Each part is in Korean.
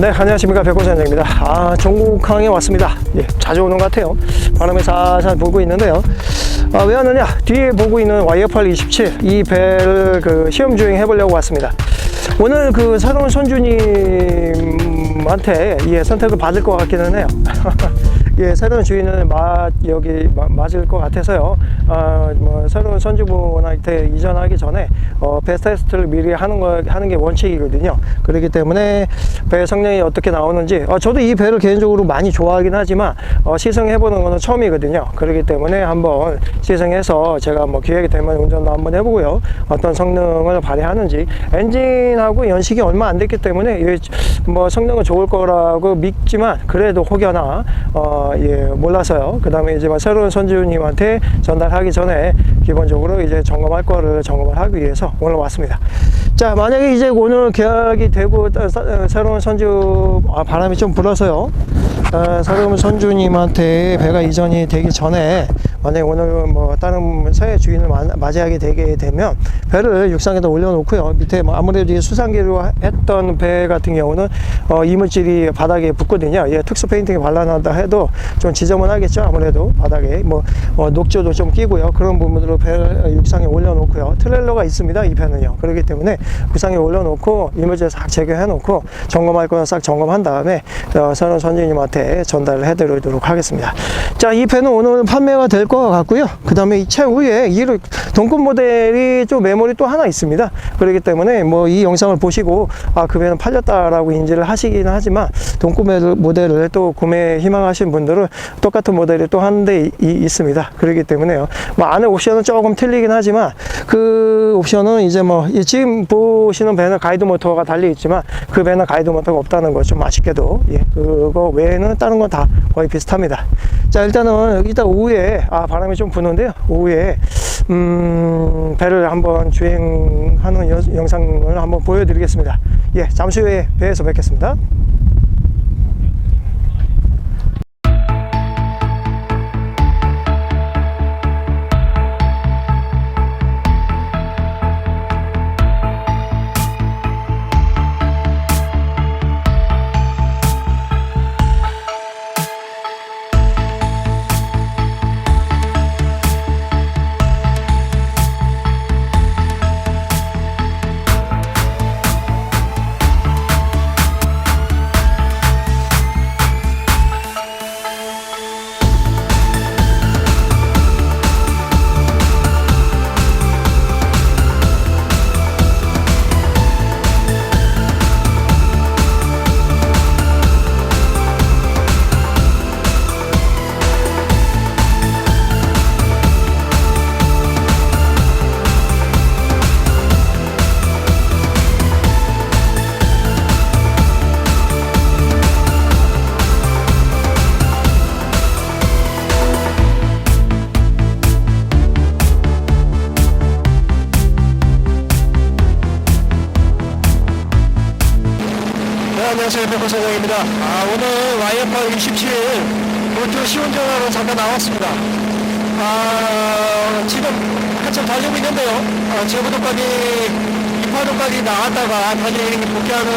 네, 안녕하십니까. 백호선장입니다. 아, 전국항에 왔습니다. 예, 자주 오는 것 같아요. 바람에 살살 불고 있는데요. 아, 왜 왔느냐? 뒤에 보고 있는 YF8 27, 이 배를 그 시험 주행 해보려고 왔습니다. 오늘 그 새로운 손주님한테 예, 선택을 받을 것 같기는 해요. 예, 새로운 주인을 마, 여기 마- 맞을 것 같아서요. 아, 뭐, 새로운 선주분한테 이전하기 전에 어, 배 테스트를 미리 하는 거 하는 게 원칙이거든요. 그렇기 때문에 배 성능이 어떻게 나오는지 어, 저도 이 배를 개인적으로 많이 좋아하긴 하지만 어, 시승해 보는 거는 처음이거든요. 그렇기 때문에 한번 시승해서 제가 뭐 기회가 되면 운전도 한번 해보고요. 어떤 성능을 발휘하는지 엔진하고 연식이 얼마 안 됐기 때문에 뭐 성능은 좋을 거라고 믿지만 그래도 혹여나 어, 예, 몰라서요. 그 다음에 이제 뭐 새로운 선주님한테 전달 하기 전에 기본적으로 이제 점검할 거를 점검을 하기 위해서 오늘 왔습니다. 자, 만약에 이제 오늘 계약이 되고 새로운 선주 아, 바람이 좀 불어서요. 어, 새로운 선주님한테 배가 이전이 되기 전에 만약에 오늘 뭐 다른 새 주인을 만- 맞이하게 되게 되면 배를 육상에다 올려놓고요. 밑에 뭐 아무래도 이 수상기로 했던 배 같은 경우는 어, 이물질이 바닥에 붙거든요. 예, 특수 페인팅이 발라놨다 해도 좀 지저분하겠죠. 아무래도 바닥에 뭐 어, 녹조도 좀 끼고요. 그런 부분으로 배를 육상에 올려놓고요. 트레일러가 있습니다. 이 배는요. 그렇기 때문에 육상에 올려놓고 이물질 싹 제거해놓고 점검할 거는 싹 점검한 다음에 어, 선원 선주님한테 전달을 해드리도록 하겠습니다. 자, 이 배는 오늘 판매가 될 것 같고요. 그 다음에 이 최후에 이 동급 모델이 좀 메모리 또 하나 있습니다. 그렇기 때문에 뭐 이 영상을 보시고 아, 그 배는 팔렸다라고 인지를 하시기는 하지만 동급 모델- 모델을 또 구매 희망하신 분들은 똑같은 모델이 또 한 대 있습니다. 그렇기 때문에요. 뭐 안에 옵션은 조금 틀리긴 하지만 그 옵션은 이제 뭐이 지금 보시는 배는 가이드 모터가 달려 있지만 그 배는 가이드 모터가 없다는 거 좀 아쉽게도 예, 그거 외에는 다른 건 다 거의 비슷합니다. 자 일단은 이따 오후에 아 바람이 좀 부는데요. 오후에 음, 배를 한번 주행하는 여- 영상을 한번 보여드리겠습니다. 예, 잠시 후에 배에서 뵙겠습니다. 안녕하세요. 백호 사장입니다. 아, 오늘 YF 27 모토 시운전하러 잠깐 나왔습니다. 아, 지금 한참 달리고 있는데요. 아, 제부도까지, 이파도까지 나왔다가 다시 복귀하는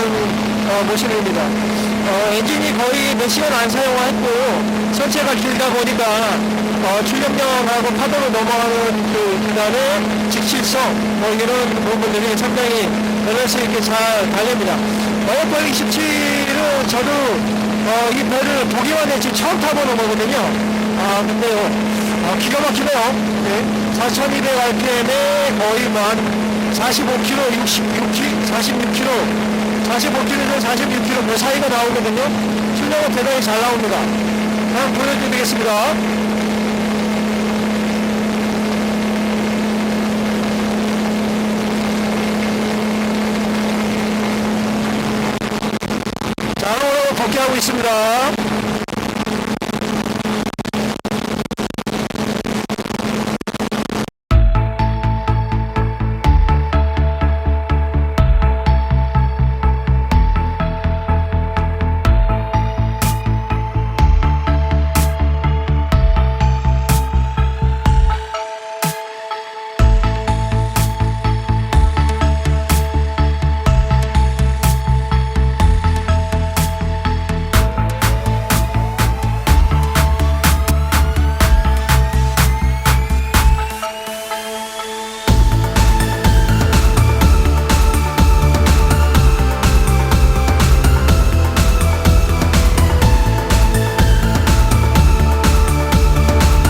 어, 모습입니다. 어, 엔진이 거의 몇 시간 안 사용했고, 선체가 길다 보니까 어, 출력량하고 파도로 넘어가는 그 구간의 직실성, 뭐 이런 부분들이 상당히 밸런스 있게 잘 달립니다. YF 27은 저도 어, 이 배를 보기만 해 지금 처음 타보는 거거든요. 아, 근데요, 어, 기가 막히네요. 네. 4200rpm에 거의 뭐한 45km, 66km, 46km, 45km에서 46km 그 사이가 나오거든요. 출력은 대단히 잘 나옵니다. 한번 보여드리겠습니다. 자, 오늘 복귀하고 있습니다.